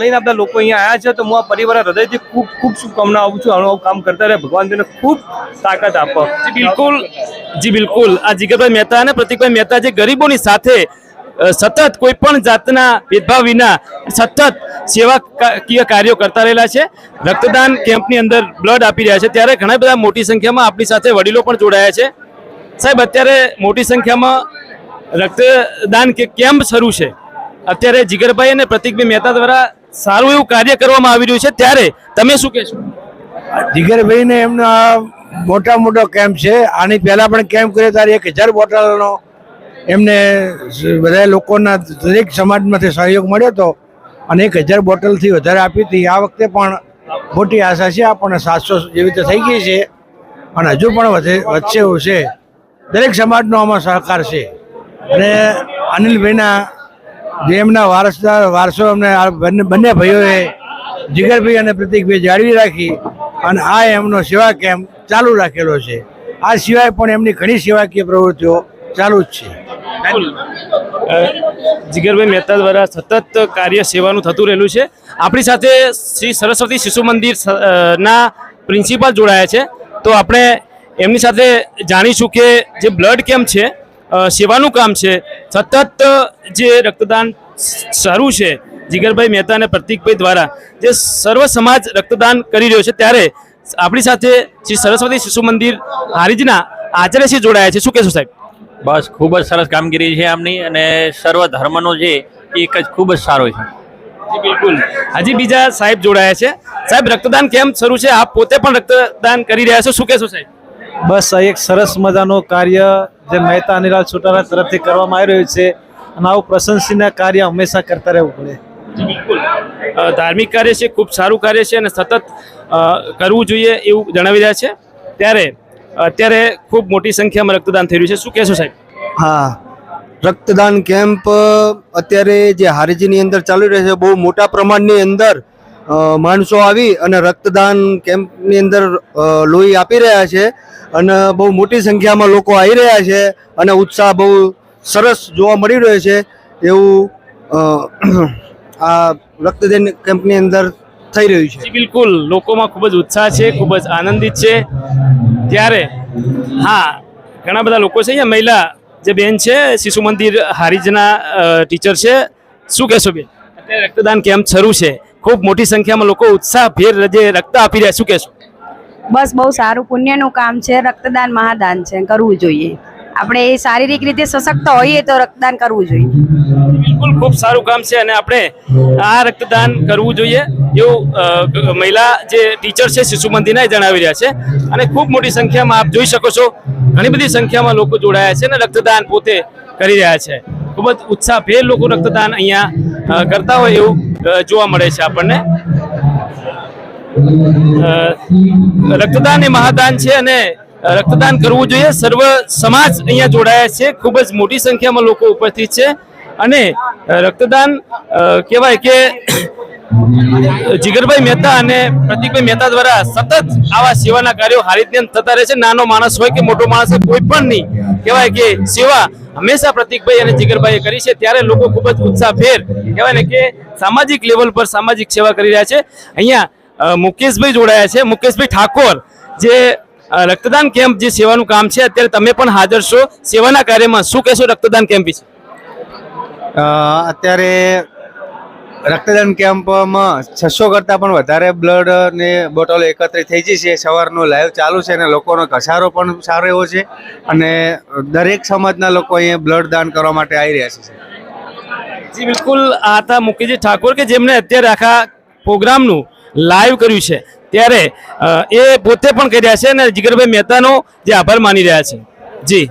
લઈને આપણા લોકો અહીંયા આવ્યા છે, તો હું આ હૃદયથી ખૂબ ખૂબ શુભકામના આપું છું. આવું કામ કરતા રહે ખૂબ તાકાત આપો. બિલકુલ. જી, બિલકુલ. આ જીગરભાઈ મહેતા અને પ્રતિકભાઈ મહેતા જે ગરીબોની સાથે સતત કોઈ જાતના ભેદભાવ વિના સતત સેવાકીય કાર્યો કરતા રહેલા છે. રક્તદાન કેમ્પની અંદર બ્લડ આપી રહ્યા છે. ત્યારે ઘણા બધા મોટી સંખ્યામાં આપણી સાથે વડીલો પણ જોડાયા છે. સાહેબ, અત્યારે મોટી સંખ્યામાં રક્તદાન કે કેમ્પ શરૂ છે. અત્યારે જીગરભાઈ અને પ્રતિકભાઈ મહેતા દ્વારા સારું એવું કાર્ય કરવામાં આવી રહ્યું છે. ત્યારે તમે શું કહેશો? જીગરભાઈને એમનો મોટા મોટો કેમ્પ છે. આની પહેલા પણ કેમ્પ કર્યો ત્યારે એક હજાર બોટલનો એમને બધા લોકોના દરેક સમાજમાંથી સહયોગ મળ્યો હતો અને એક હજાર બોટલથી વધારે આપી હતી. આ વખતે પણ મોટી આશા છે. આપણને સાતસો જેવી રીતે થઈ ગઈ છે અને હજુ પણ વધે, વધશે એવું છે. દરેક સમાજનો આમાં સહકાર છે. અને અનિલભાઈના જે એમના વારસદાર, વારસો અમને બંને ભાઈઓએ જીગરભાઈ અને પ્રતિકભાઈ જાળવી રાખી અને આ એમનો સેવા કેમ્પ ચાલુ રાખેલો છે. આ સિવાય પણ એમની ઘણી સેવાકીય પ્રવૃત્તિઓ ચાલુ જ છે. જીગરભાઈ મહેતા દ્વારા સતત કાર્ય સેવાનું થતું રહેલું છે. આપણી સાથે શ્રી સરસ્વતી શિશુ મંદિર ના પ્રિન્સિપાલ જોડાયા છે. તો આપણે એમની સાથે જાણીશું કે જે બ્લડ કેમ્પ છે સેવાનું કામ છે સતત જે રક્તદાન શરૂ છે જીગરભાઈ મહેતા અને પ્રતિકભાઈ દ્વારા જે સર્વ સમાજ રક્તદાન કરી રહ્યો છે ત્યારે આપણી સાથે શ્રી સરસ્વતી શિશુ મંદિર હારીજના આચાર્યશ્રી જોડાયા છે. શું કહેશો સાહેબ? બસ ખૂબ જ સરસ કામગીરી છે આમની અને સર્વ ધર્મનો જે એક જ ખૂબ જ સારો છે. બિલકુલ. હજી બીજા સાહેબ જોડાયા છે. સાહેબ રક્તદાન કેમ શરૂ છે? આપ પોતે પણ રક્તદાન કરી રહ્યા છો. શું કહેશો સાહેબ? બસ આ એક સરસ મજાનું કાર્ય જે મહેતા અનિલાલ ચોટાલા તરફથી કરવામાં આવી રહ્યું છે અને આવું પ્રશંસનીય કાર્ય હંમેશા કરતા રહેવું પડે. ધાર્મિક કાર્ય છે ખૂબ સારું કાર્ય છે અને સતત કરવું જોઈએ એવું જણાવી રહ્યા છે. ત્યારે અત્યારે ખૂબ મોટી સંખ્યામાં રક્તદાન થઈ રહ્યું છે. શું કહેશો સાહેબ? હા. રક્તદાન કેમ્પ અત્યારે જે હારીજીની અંદર ચાલી રહ્યો છે બહુ મોટા પ્રમાણની અંદર માણસો આવી અને રક્તદાન કેમ્પની અંદર લોહી આપી રહ્યા છે અને બહુ મોટી સંખ્યામાં લોકો આવી રહ્યા છે અને ઉત્સાહ બહુ સરસ જોવા મળી રહ્યો છે એવું આ રક્તદાન કેમ્પની અંદર થઈ રહ્યું છે. બિલકુલ. લોકોમાં ખૂબ જ ઉત્સાહ છે ખૂબ જ આનંદિત છે. ત્યારે હા ઘણા બધા લોકો છે અહીંયા મહિલા જે બેન છે શિશુ મંદિર હારીજના ટીચર છે. શું કહેશો બેન? અત્યારે રક્તદાન કેમ્પ શરૂ છે. ખૂબ મોટી સંખ્યામાં લોકો ઉત્સાહભેર જે રક્ત આપી રહ્યા શું કહેશો? બસ બહુ સારું. પુણ્યનું કામ છે રક્તદાન મહાદાન છે કરવું જોઈએ. આપણે એ શારીરિક રીતે સશક્ત હોઈએ તો રક્તદાન કરવું જોઈએ. બિલકુલ ખૂબ સારું કામ છે અને આપણે આ રક્તદાન કરવું જોઈએ એવું મહિલા જે ટીચર છે શિશુ મંદિરના જણાવી રહ્યા છે. અને ખૂબ મોટી સંખ્યામાં આપ જોઈ શકો છો ઘણી બધી સંખ્યામાં લોકો જોડાયા છે અને રક્તદાન પોતે કરી રહ્યા છે. ખૂબ જ ઉત્સાહભેર લોકો રક્તદાન અહીંયા કરતા હોય એવું જોવા મળે છે આપણને. રક્તદાન એ મહાદાન છે અને રક્તદાન કરવું જોઈએ. સર્વ સમાજ અહીંયા જોડાયા છે. ખૂબ જ મોટી સંખ્યામાં લોકો ઉપસ્થિત છે. અને રક્તદાન કહેવાય કે જીગરભાઈ મહેતા અને પ્રતિકભાઈ મહેતા દ્વારા સતત આવા સેવાના કાર્યો હારીતને થતા રહે છે. નાનો માણસ હોય કે મોટો માણસ હોય, કોઈ પણ નહીં. કહેવાય કે સેવા હંમેશા પ્રતિકભાઈ અને જીગરભાઈએ કરી છે. ત્યારે લોકો ખૂબ જ ઉત્સાહભેર કહેવાય ને કે સામાજિક લેવલ પર સામાજિક સેવા કરી રહ્યા છે. અહીંયા મુકેશભાઈ જોડાયા છે. મુકેશભાઈ ઠાકોર, જે રક્તદાન કેમ્પ જે સેવાનું કામ છે, અત્યારે તમે પણ હાજર છો સેવાના કાર્યમાં. શું કહેશો રક્તદાન કેમ્પ વિશે? અત્યારે રક્તદાન કેમ્પમાં છસો કરતાં પણ વધારે બ્લડ ને બોટલો એકત્રિત થઈ ગઈ છે. સવારનો લાઈવ ચાલુ છે અને લોકોનો ઘસારો પણ સારો એવો છે અને દરેક સમાજના લોકો અહીંયા બ્લડ દાન કરવા માટે આવી રહ્યા છે જી, બિલકુલ. આ હતા મુકેશજી ઠાકોર કે જેમણે અત્યારે આખા પ્રોગ્રામનું લાઈવ કર્યું છે. ત્યારે એ પોતે પણ કરી રહ્યા છે અને જીગરભાઈ મહેતાનો જે આભાર માની રહ્યા છે. જી.